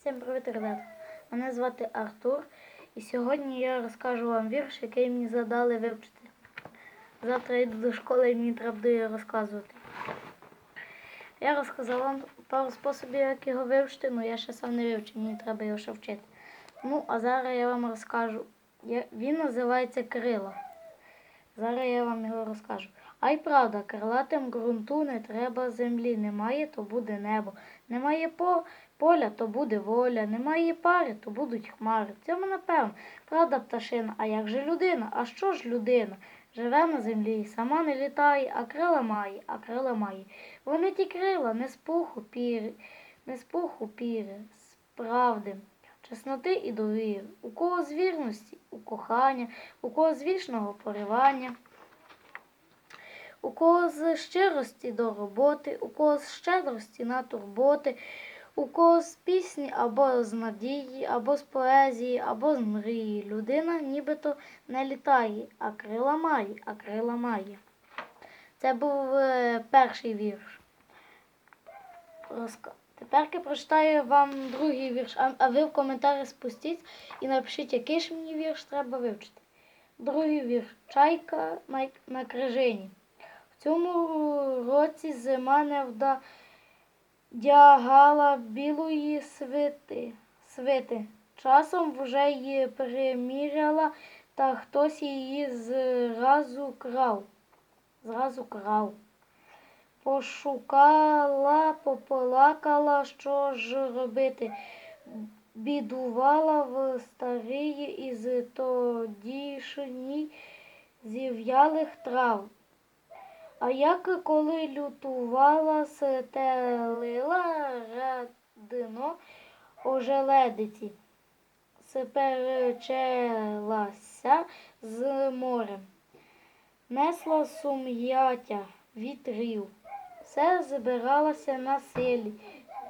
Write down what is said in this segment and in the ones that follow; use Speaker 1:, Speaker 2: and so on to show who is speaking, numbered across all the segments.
Speaker 1: Всім привіт, ребята! Мене звати Артур, і сьогодні я розкажу вам вірш, який мені задали вивчити. Завтра йду до школи і мені треба буде розказувати. Я розказав вам пару способів, як його вивчити, але я ще сам не вивчив, мені треба його ще вчити. Ну, а зараз я вам розкажу. Він називається крила. Зараз я вам його розкажу. А й правда, крилатим ґрунту не треба землі. Немає, то буде небо. Немає по, поля, то буде воля. Немає пари, то будуть хмари. Цьому напевно. Правда, пташина. А як же людина? А що ж людина? Живе на землі, сама не літає, а крила має, а крила має. Вони ті крила, не з пуху піри, не з пуху піри, з правди, чесноти і довіри. У кого з вірності, у кохання, у кого з вічного поривання. У кого з щирості до роботи, у кого з щедрості на турботи, у кого з пісні або з надії, або з поезії, або з мрії. Людина нібито не літає, а крила має, а крила має. Це був е, перший вірш. Розка... Тепер я прочитаю вам другий вірш, а, а ви в коментарі спустіть і напишіть, який ж мені вірш треба вивчити. Другий вірш. Чайка на, на крижині. В цьому році зима не вдягала білої свити. свити. Часом вже її приміряла, та хтось її зразу крав. Зразу крав. Пошукала, пополакала, що ж робити. Бідувала в старії із тодішній зів'ялих трав. А як коли лютувала, стелила радино ожеледиці, сперечелася з морем, несла сум'яття вітрів, все збиралося на силі,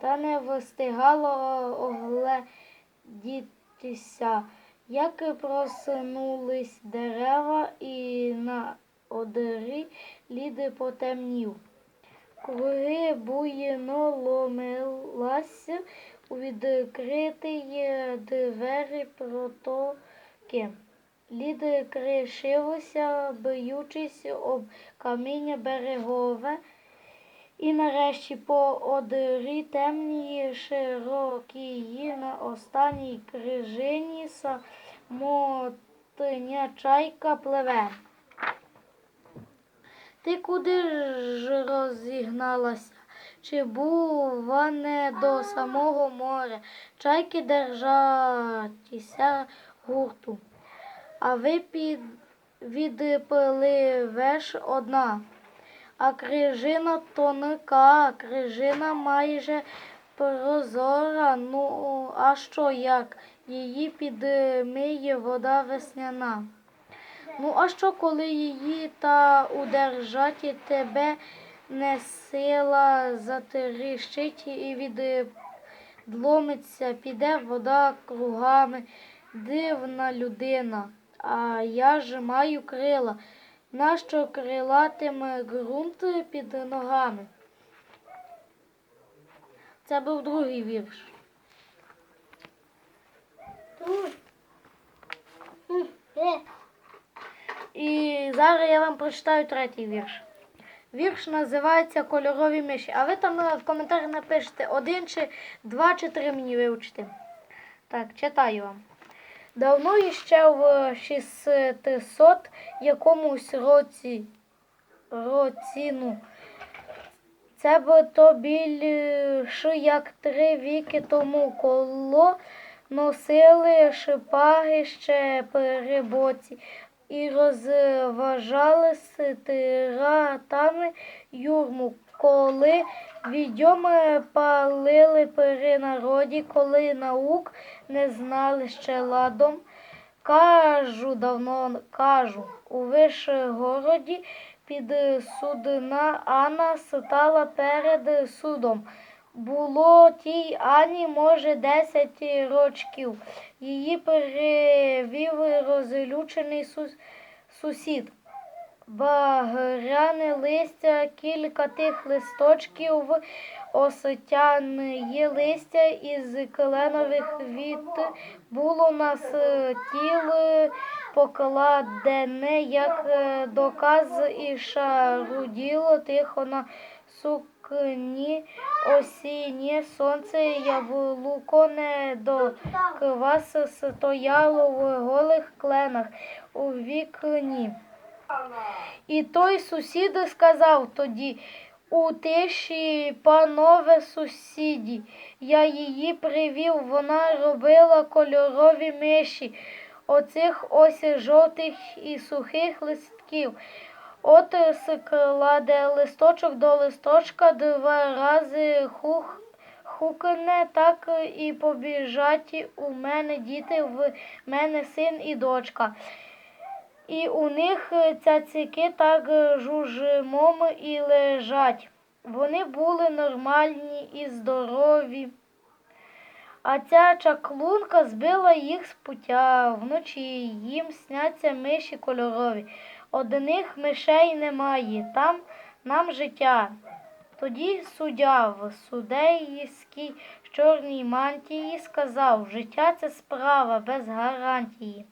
Speaker 1: та не встигало огледітися, як проснулись дерева і на одері ліди потемнів. Круги буйно ломилася у відкриті двері протоки. Лід кришилося, б'ючись об каміння берегове, і нарешті по одері темній широкій на останній крижині самотня чайка пливе. Ти куди ж розігналася? Чи бува не до самого моря? Чайки держатися гурту, а ви під відпливеш одна. А крижина тонка, крижина майже прозора. Ну, а що як? Її підмиє вода весняна. Ну, а що, коли її та удержаті тебе не сила затріщить і відломиться, піде вода кругами, дивна людина, а я ж маю крила. Нащо крилатиме ґрунт під ногами? Це був другий вірш. І зараз я вам прочитаю третій вірш. Вірш називається Кольорові миші. А ви там е, в коментарі напишете один чи два чи три мені вивчити. Так, читаю вам. Давно іще в 600 якомусь році, році ну, це б то більше як три віки тому коло носили шипаги ще при боці і розважали з тиратами юрму, коли відьоми палили при народі, коли наук не знали ще ладом. Кажу давно, кажу, у Вишгороді під судна Анна стала перед судом. Було тій Ані, може, десять рочків. Її перевів розлючений сус- сусід. багряне листя, кілька тих листочків, осетяне листя із кленових віт було на стіл покладене, як е, доказ, і шаруділо тихо на сукні осіннє сонце, яблуко не до квас стояло в голих кленах у вікні. І той сусід сказав тоді у тиші, панове сусіді, я її привів, вона робила кольорові миші, оцих ось жовтих і сухих листків. От складе листочок до листочка, два рази хух, хукне, так і побіжать у мене діти, в мене син і дочка. І у них цяцики так жужмом і лежать. Вони були нормальні і здорові. А ця чаклунка збила їх з пуття. Вночі їм сняться миші кольорові. Одних мишей немає, там нам життя. Тоді суддя в судейській чорній мантії сказав, життя це справа без гарантії.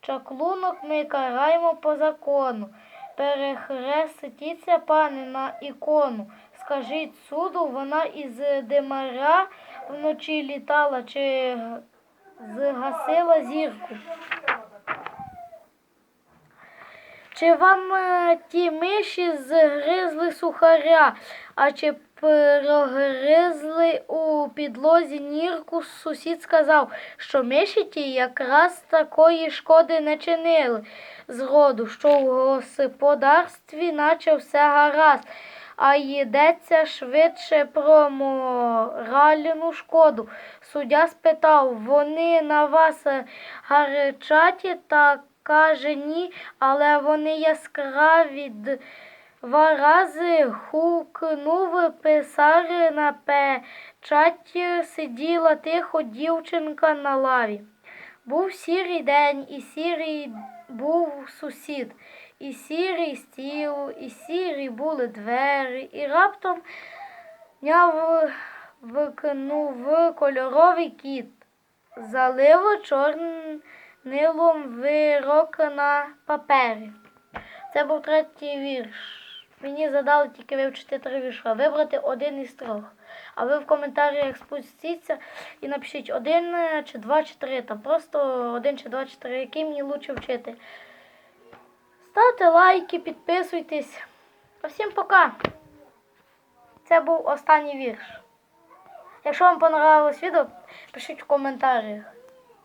Speaker 1: Чаклунок ми караємо по закону. Перехрестіться, пане, на ікону. Скажіть суду, вона із димаря вночі літала чи згасила зірку. Чи вам е, ті миші згризли сухаря, а чи прогризли у підлозі нірку? Сусід сказав, що миші ті якраз такої шкоди не чинили зроду, що в господарстві наче все гаразд, а йдеться швидше про моральну шкоду. Суддя спитав, вони на вас гарячаті та каже ні, але вони яскраві. Два рази хукнув писар на печаті, сиділа тихо дівчинка на лаві. Був сірий день, і сірий був сусід, і сірий стіл, і сірі були двері, і раптом няв викнув кольоровий кіт, залив чорнилом вирок на папері. Це був третій вірш. Мені задали тільки вивчити три вірша, вибрати один із трьох. А ви в коментарях спустіться і напишіть один чи два чи три. Там просто один чи два чи три, який мені лучше вчити. Ставте лайки, підписуйтесь. А всім пока. Це був останній вірш. Якщо вам понравилось відео, пишіть в коментарях.